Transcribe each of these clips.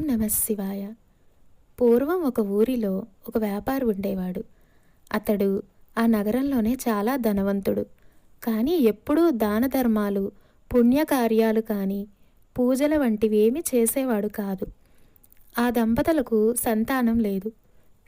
ఓం నమ శివాయ. పూర్వం ఒక ఊరిలో ఒక వ్యాపారి ఉండేవాడు. అతడు ఆ నగరంలోనే చాలా ధనవంతుడు. కానీ ఎప్పుడూ దాన ధర్మాలు పుణ్యకార్యాలు కానీ పూజల వంటివి ఏమి చేసేవాడు కాదు. ఆ దంపతులకు సంతానం లేదు.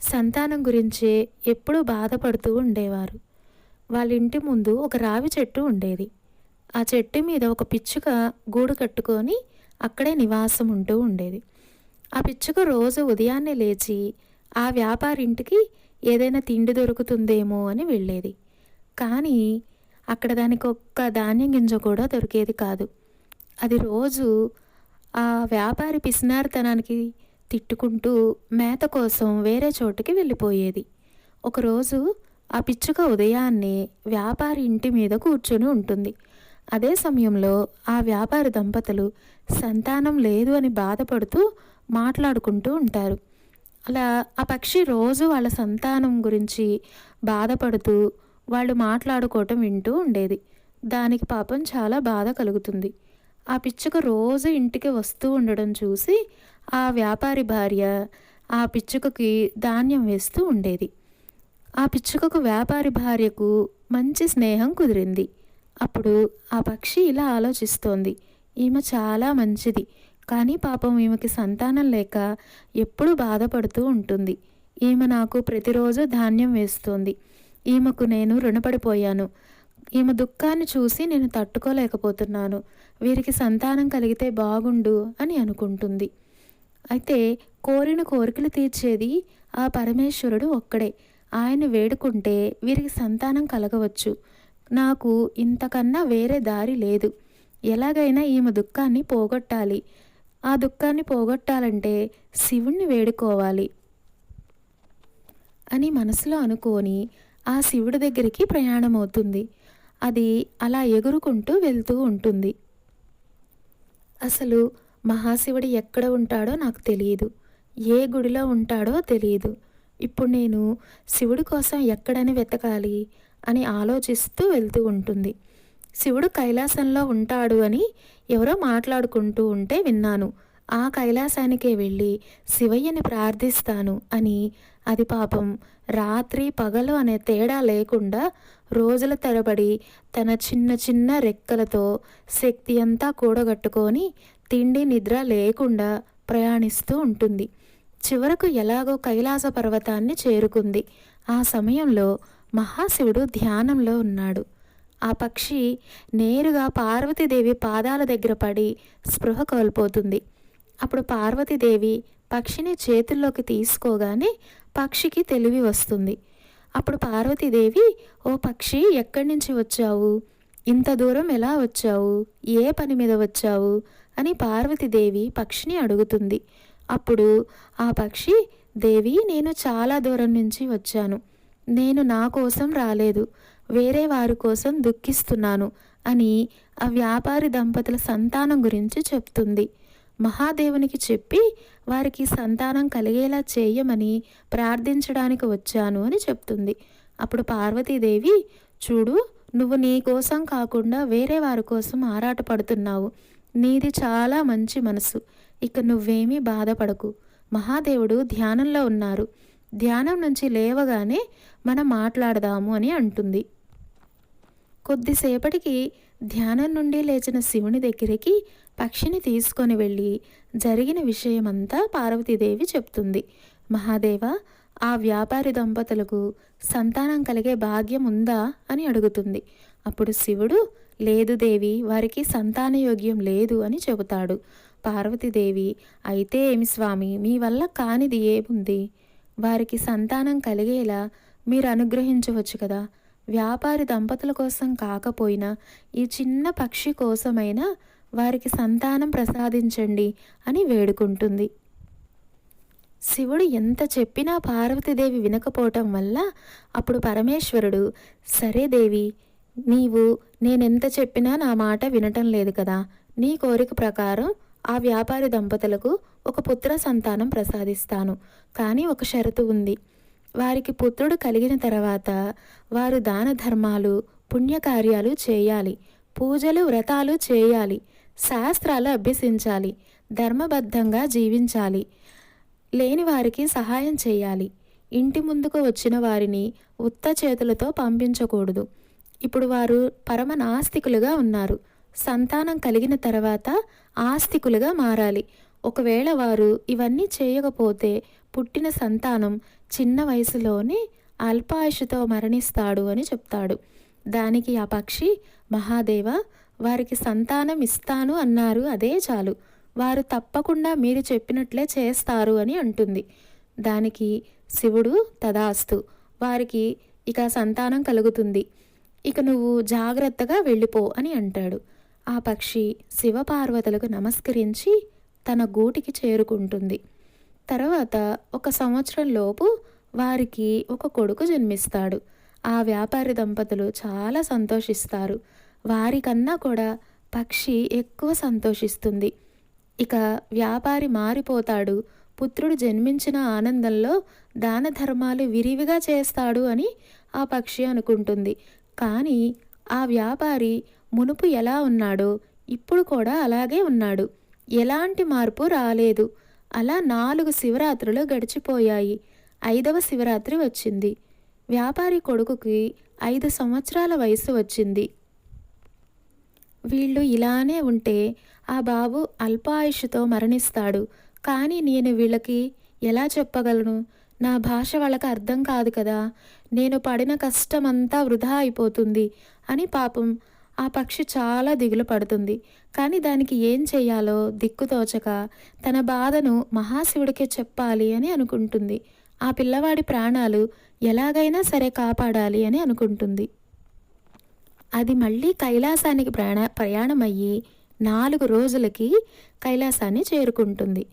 సంతానం గురించే ఎప్పుడూ బాధపడుతూ ఉండేవారు. వాళ్ళ ఇంటి ముందు ఒక రావి చెట్టు ఉండేది. ఆ చెట్టు మీద ఒక పిచ్చుక గూడు కట్టుకొని అక్కడే నివాసం ఉంటూ ఉండేది. ఆ పిచ్చుక రోజు ఉదయాన్నే లేచి ఆ వ్యాపారింటికి ఏదైనా తిండి దొరుకుతుందేమో అని వెళ్ళేది. కానీ అక్కడ దానికి ఒక్క ధాన్యం గింజ కూడా దొరికేది కాదు. అది రోజు ఆ వ్యాపారి పిసినారితనానికి తిట్టుకుంటూ మేత కోసం వేరే చోటుకి వెళ్ళిపోయేది. ఒకరోజు ఆ పిచ్చుక ఉదయాన్నే వ్యాపారి ఇంటి మీద కూర్చొని ఉంటుంది. అదే సమయంలో ఆ వ్యాపార దంపతులు సంతానం లేదు అని బాధపడుతూ మాట్లాడుకుంటూ ఉంటారు. అలా ఆ పక్షి రోజు వాళ్ళ సంతానం గురించి బాధపడుతూ వాళ్ళు మాట్లాడుకోవటం వింటూ ఉండేది. దానికి పాపం చాలా బాధ కలుగుతుంది. ఆ పిచ్చుక రోజు ఇంటికి వస్తూ ఉండడం చూసి ఆ వ్యాపారి భార్య ఆ పిచ్చుకకి ధాన్యం వేస్తూ ఉండేది. ఆ పిచ్చుకకు వ్యాపారి భార్యకు మంచి స్నేహం కుదిరింది. అప్పుడు ఆ పక్షి ఇలా ఆలోచిస్తోంది. ఈమె చాలా మంచిది. కానీ పాపం ఈమెకి సంతానం లేక ఎప్పుడూ బాధపడుతూ ఉంటుంది. ఈమె నాకు ప్రతిరోజు ధాన్యం వేస్తోంది. ఈమెకు నేను రుణపడిపోయాను. ఈమె దుఃఖాన్ని చూసి నేను తట్టుకోలేకపోతున్నాను. వీరికి సంతానం కలిగితే బాగుండు అని అనుకుంటుంది. అయితే కోరిన కోరికలు తీర్చేది ఆ పరమేశ్వరుడు ఒక్కడే. ఆయన వేడుకుంటే వీరికి సంతానం కలగవచ్చు. నాకు ఇంతకన్నా వేరే దారి లేదు. ఎలాగైనా ఈమె దుఃఖాన్ని పోగొట్టాలి. ఆ దుఃఖాన్ని పోగొట్టాలంటే శివుణ్ణి వేడుకోవాలి అని మనసులో అనుకొని ఆ శివుడి దగ్గరికి ప్రయాణమవుతుంది. అది అలా ఎగురుకుంటూ వెళ్తూ ఉంటుంది. అసలు మహాశివుడు ఎక్కడ ఉంటాడో నాకు తెలియదు. ఏ గుడిలో ఉంటాడో తెలియదు. ఇప్పుడు నేను శివుడి కోసం ఎక్కడని వెతకాలి? అని ఆలోచిస్తూ వెళ్తూ ఉంటుంది. శివుడు కైలాసంలో ఉంటాడు అని ఎవరో మాట్లాడుకుంటూ ఉంటే విన్నాను. ఆ కైలాసానికే వెళ్ళి శివయ్యని ప్రార్థిస్తాను అని. అది పాపం రాత్రి పగలు అనే తేడా లేకుండా రోజుల తరబడి తన చిన్న చిన్న రెక్కలతో శక్తి అంతా కూడగట్టుకొని తిండి నిద్ర లేకుండా ప్రయాణిస్తూ ఉంటుంది. చివరకు ఎలాగో కైలాస పర్వతాన్ని చేరుకుంది. ఆ సమయంలో మహాశివుడు ధ్యానంలో ఉన్నాడు. ఆ పక్షి నేరుగా పార్వతీదేవి పాదాల దగ్గర పడి స్పృహ కోల్పోతుంది. అప్పుడు పార్వతీదేవి పక్షిని చేతుల్లోకి తీసుకోగానే పక్షికి తెలివి వస్తుంది. అప్పుడు పార్వతీదేవి ఓ పక్షి ఎక్కడి నుంచి వచ్చావు? ఇంత దూరం ఎలా వచ్చావు? ఏ పని మీద వచ్చావు? అని పార్వతీదేవి పక్షిని అడుగుతుంది. అప్పుడు ఆ పక్షి దేవి నేను చాలా దూరం నుంచి వచ్చాను. నేను నా కోసం రాలేదు వేరే వారి కోసం దుఃఖిస్తున్నాను అని ఆ వ్యాపారి దంపతుల సంతానం గురించి చెప్తుంది. మహాదేవునికి చెప్పి వారికి సంతానం కలిగేలా చేయమని ప్రార్థించడానికి వచ్చాను అని చెప్తుంది. అప్పుడు పార్వతీదేవి చూడు నువ్వు నీ కోసం కాకుండా వేరే వారి కోసం ఆరాటపడుతున్నావు. నీది చాలా మంచి మనసు. ఇక నువ్వేమీ బాధపడకు. మహాదేవుడు ధ్యానంలో ఉన్నారు. ధ్యానం నుంచి లేవగానే మనం మాట్లాడదాము అని అంటుంది. కొద్దిసేపటికి ధ్యానం నుండి లేచిన శివుని దగ్గరికి పక్షిని తీసుకొని వెళ్ళి జరిగిన విషయమంతా పార్వతీదేవి చెప్తుంది. మహాదేవ ఆ వ్యాపారి దంపతులకు సంతానం కలిగే భాగ్యం ఉందా అని అడుగుతుంది. అప్పుడు శివుడు లేదు దేవి వారికి సంతానయోగ్యం లేదు అని చెబుతాడు. పార్వతీదేవి అయితే ఏమి స్వామి మీ వల్ల కానిది ఏముంది? వారికి సంతానం కలిగేలా మీరు అనుగ్రహించవచ్చు కదా. వ్యాపారి దంపతుల కోసం కాకపోయినా ఈ చిన్న పక్షి కోసమైనా వారికి సంతానం ప్రసాదించండి అని వేడుకుంటుంది. శివుడు ఎంత చెప్పినా పార్వతీదేవి వినకపోవటం వల్ల అప్పుడు పరమేశ్వరుడు సరే దేవి నీవు నేనెంత చెప్పినా నా మాట వినటం లేదు కదా. నీ కోరిక ప్రకారం ఆ వ్యాపారి దంపతులకు ఒక పుత్ర సంతానం ప్రసాదిస్తాను. కానీ ఒక షరతు ఉంది. వారికి పుత్రుడు కలిగిన తర్వాత వారు దాన ధర్మాలు పుణ్యకార్యాలు చేయాలి. పూజలు వ్రతాలు చేయాలి. శాస్త్రాలు అభ్యసించాలి. ధర్మబద్ధంగా జీవించాలి. లేని వారికి సహాయం చేయాలి. ఇంటి ముందుకు వచ్చిన వారిని ఉత్త చేతులతో పంపించకూడదు. ఇప్పుడు వారు పరమ నాస్తికులుగా ఉన్నారు. సంతానం కలిగిన తర్వాత ఆస్తికులుగా మారాలి. ఒకవేళ వారు ఇవన్నీ చేయకపోతే పుట్టిన సంతానం చిన్న వయసులోనే అల్పాయుషుతో మరణిస్తాడు అని చెప్తాడు. దానికి ఆ పక్షి మహాదేవ వారికి సంతానం ఇస్తాను అన్నారు. అదే చాలు. వారు తప్పకుండా మీరు చెప్పినట్లే చేస్తారు అని అంటుంది. దానికి శివుడు తదాస్తు. వారికి ఇక సంతానం కలుగుతుంది. ఇక నువ్వు జాగ్రత్తగా వెళ్ళిపో అని అంటాడు. ఆ పక్షి శివపార్వతులకు నమస్కరించి తన గూటికి చేరుకుంటుంది. తర్వాత ఒక సంవత్సరం లోపు వారికి ఒక కొడుకు జన్మిస్తాడు. ఆ వ్యాపారి దంపతులు చాలా సంతోషిస్తారు. వారికన్నా కూడా పక్షి ఎక్కువ సంతోషిస్తుంది. ఇక వ్యాపారి మారిపోతాడు. పుత్రుడు జన్మించిన ఆనందంలో దాన ధర్మాలు విరివిగా చేస్తాడు అని ఆ పక్షి అనుకుంటుంది. కానీ ఆ వ్యాపారి మునుపు ఎలా ఉన్నాడో ఇప్పుడు కూడా అలాగే ఉన్నాడు. ఎలాంటి మార్పు రాలేదు. అలా నాలుగు శివరాత్రులు గడిచిపోయాయి. ఐదవ శివరాత్రి వచ్చింది. వ్యాపారి కొడుకుకి ఐదు సంవత్సరాల వయసు వచ్చింది. వీళ్ళు ఇలానే ఉంటే ఆ బాబు అల్పాయుషుతో మరణిస్తాడు. కానీ నేను వీళ్ళకి ఎలా చెప్పగలను? నా భాష వాళ్ళకి అర్థం కాదు కదా. నేను పడిన కష్టమంతా వృధా అయిపోతుంది అని పాపం ఆ పక్షి చాలా దిగులు పడుతుంది. కానీ దానికి ఏం చేయాలో దిక్కుతోచక తన బాధను మహాశివుడికే చెప్పాలి అని అనుకుంటుంది. ఆ పిల్లవాడి ప్రాణాలు ఎలాగైనా సరే కాపాడాలి అని అనుకుంటుంది. అది మళ్ళీ కైలాసానికి ప్రయాణ ప్రయాణమయ్యి నాలుగు రోజులకి కైలాసాన్ని చేరుకుంటుంది.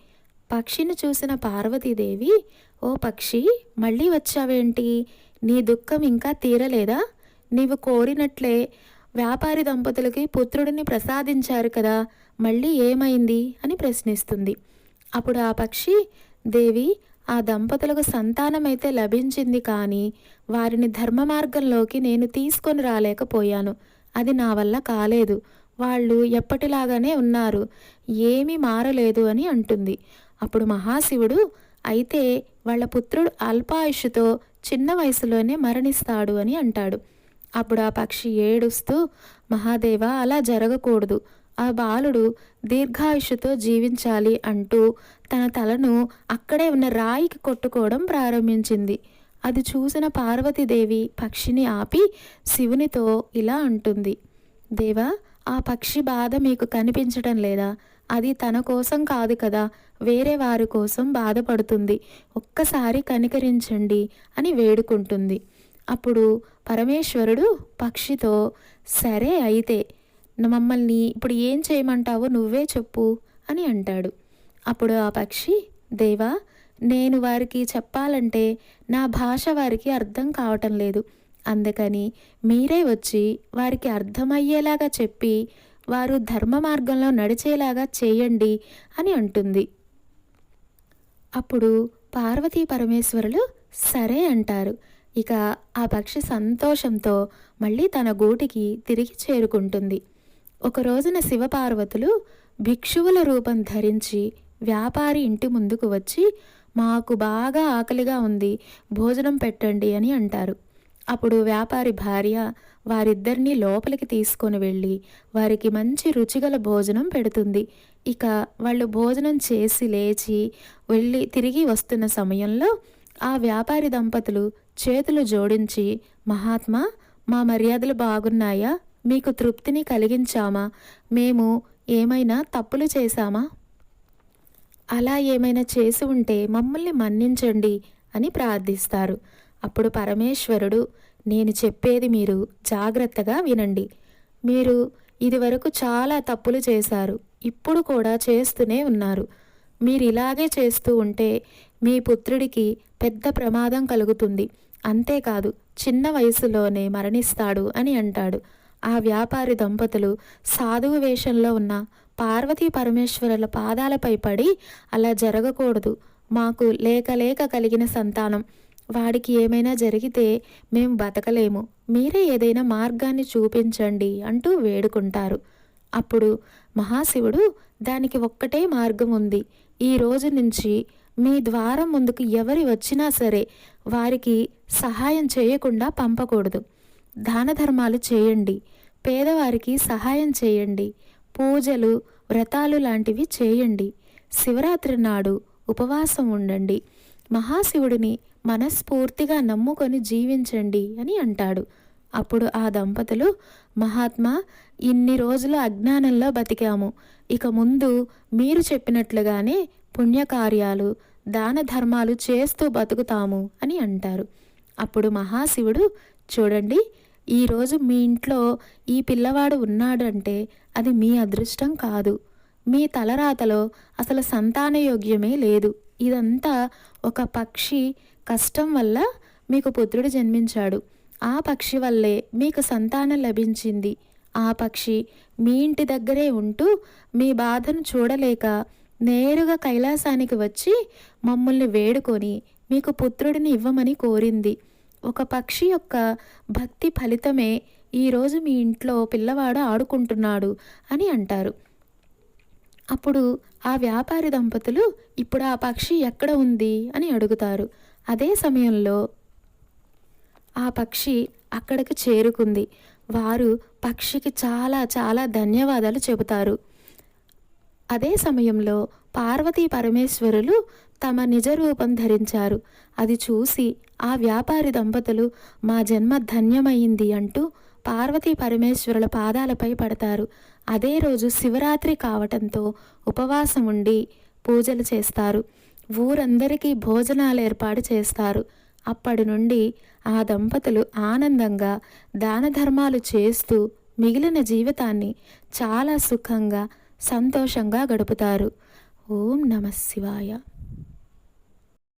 పక్షిని చూసిన పార్వతీదేవి ఓ పక్షి మళ్ళీ వచ్చావేంటి? నీ దుఃఖం ఇంకా తీరలేదా? నీవు కోరినట్లే వ్యాపారి దంపతులకి పుత్రుడిని ప్రసాదించారు కదా మళ్ళీ ఏమైంది? అని ప్రశ్నిస్తుంది. అప్పుడు ఆ పక్షి దేవి ఆ దంపతులకు సంతానమైతే లభించింది కానీ వారిని ధర్మ మార్గంలోకి నేను తీసుకొని రాలేకపోయాను. అది నా వల్ల కాలేదు. వాళ్ళు ఎప్పటిలాగానే ఉన్నారు. ఏమీ మారలేదు అని అంటుంది. అప్పుడు మహాశివుడు అయితే వాళ్ళ పుత్రుడు అల్పాయుషుతో చిన్న వయసులోనే మరణిస్తాడు అని అంటాడు. అప్పుడు ఆ పక్షి ఏడుస్తూ మహాదేవ అలా జరగకూడదు. ఆ బాలుడు దీర్ఘాయుషుతో జీవించాలి అంటూ తన తలను అక్కడే ఉన్న రాయికి కొట్టుకోవడం ప్రారంభించింది. అది చూసిన పార్వతీదేవి పక్షిని ఆపి శివునితో ఇలా అంటుంది దేవా ఆ పక్షి బాధ మీకు కనిపించడం లేదా? అది తన కోసం కాదు కదా వేరే వారి కోసం బాధపడుతుంది. ఒక్కసారి కనికరించండి అని వేడుకుంటుంది. అప్పుడు పరమేశ్వరుడు పక్షితో సరే అయితే మమ్మల్ని ఇప్పుడు ఏం చేయమంటావో నువ్వే చెప్పు అని అంటాడు. అప్పుడు ఆ పక్షి దేవా నేను వారికి చెప్పాలంటే నా భాష వారికి అర్థం కావటం లేదు. అందుకని మీరే వచ్చి వారికి అర్థమయ్యేలాగా చెప్పి వారు ధర్మ మార్గంలో నడిచేలాగా చేయండి అని అంటుంది. అప్పుడు పార్వతీ పరమేశ్వరులు సరే అంటారు. ఇక ఆ పక్షి సంతోషంతో మళ్ళీ తన గూటికి తిరిగి చేరుకుంటుంది. ఒక రోజున శివపార్వతులు భిక్షువుల రూపం ధరించి వ్యాపారి ఇంటి ముందుకు వచ్చి మాకు బాగా ఆకలిగా ఉంది భోజనం పెట్టండి అని అంటారు. అప్పుడు వ్యాపారి భార్య వారిద్దరినీ లోపలికి తీసుకొని వెళ్ళి వారికి మంచి రుచిగల భోజనం పెడుతుంది. ఇక వాళ్ళు భోజనం చేసి లేచి వెళ్ళి తిరిగి వస్తున్న సమయంలో ఆ వ్యాపారి దంపతులు చేతులు జోడించి మహాత్మా మా మర్యాదలు బాగున్నాయా? మీకు తృప్తిని కలిగించామా? మేము ఏమైనా తప్పులు చేశామా? అలా ఏమైనా చేసి ఉంటే మమ్మల్ని మన్నించండి అని ప్రార్థిస్తారు. అప్పుడు పరమేశ్వరుడు నేను చెప్పేది మీరు జాగ్రత్తగా వినండి. మీరు ఇదివరకు చాలా తప్పులు చేశారు ఇప్పుడు కూడా చేస్తూనే ఉన్నారు. మీరు ఇలాగే చేస్తూ ఉంటే మీ పుత్రుడికి పెద్ద ప్రమాదం కలుగుతుంది. అంతేకాదు చిన్న వయసులోనే మరణిస్తాడు అని అంటాడు. ఆ వ్యాపారి దంపతులు సాధువు వేషంలో ఉన్న పార్వతీ పరమేశ్వరుల పాదాలపై పడి అలా జరగకూడదు. మాకు లేక లేక కలిగిన సంతానం. వాడికి ఏమైనా జరిగితే మేము బతకలేము. మీరే ఏదైనా మార్గాన్ని చూపించండి అంటూ వేడుకుంటారు. అప్పుడు మహాశివుడు దానికి ఒక్కటే మార్గం ఉంది ఈ రోజు నుంచి మీ ద్వారం ముందుకు ఎవరి వచ్చినా సరే వారికి సహాయం చేయకుండా పంపకూడదు. దాన ధర్మాలు చేయండి. పేదవారికి సహాయం చేయండి. పూజలు వ్రతాలు లాంటివి చేయండి. శివరాత్రి నాడు ఉపవాసం ఉండండి. మహాశివుడిని మనస్ఫూర్తిగా నమ్ముకొని జీవించండి అని అంటాడు. అప్పుడు ఆ దంపతులు మహాత్మా ఇన్ని రోజులు అజ్ఞానంలో బతికాము. ఇక ముందు మీరు చెప్పినట్లుగానే పుణ్యకార్యాలు దాన ధర్మాలు చేస్తూ బతుకుతాము అని అంటారు. అప్పుడు మహాశివుడు చూడండి ఈరోజు మీ ఇంట్లో ఈ పిల్లవాడు ఉన్నాడంటే అది మీ అదృష్టం కాదు. మీ తలరాతలో అసలు సంతానయోగ్యమే లేదు. ఇదంతా ఒక పక్షి కష్టం వల్ల మీకు పుత్రుడు జన్మించాడు. ఆ పక్షి వల్లే మీకు సంతానం లభించింది. ఆ పక్షి మీ ఇంటి దగ్గరే ఉంటూ మీ బాధను చూడలేక నేరుగా కైలాసానికి వచ్చి మమ్మల్ని వేడుకొని మీకు పుత్రుడిని ఇవ్వమని కోరింది. ఒక పక్షి యొక్క భక్తి ఫలితమే ఈరోజు మీ ఇంట్లో పిల్లవాడు ఆడుకుంటున్నాడు అని అంటారు. అప్పుడు ఆ వ్యాపారి దంపతులు ఇప్పుడు ఆ పక్షి ఎక్కడ ఉంది? అని అడుగుతారు. అదే సమయంలో ఆ పక్షి అక్కడికి చేరుకుంది. వారు పక్షికి చాలా చాలా ధన్యవాదాలు చెబుతారు. అదే సమయంలో పార్వతీ పరమేశ్వరులు తమ నిజ రూపం ధరించారు. అది చూసి ఆ వ్యాపారి దంపతులు మా జన్మ ధన్యమైంది అంటూ పార్వతీ పరమేశ్వరుల పాదాలపై పడతారు. అదే రోజు శివరాత్రి కావటంతో ఉపవాసం ఉండి పూజలు చేస్తారు. ఊరందరికీ భోజనాలు ఏర్పాటు చేస్తారు. అప్పటి నుండి ఆ దంపతులు ఆనందంగా దాన ధర్మాలు చేస్తూ మిగిలిన జీవితాన్ని చాలా సుఖంగా సంతోషంగా గడుపుతారు. ఓం నమ శివాయ.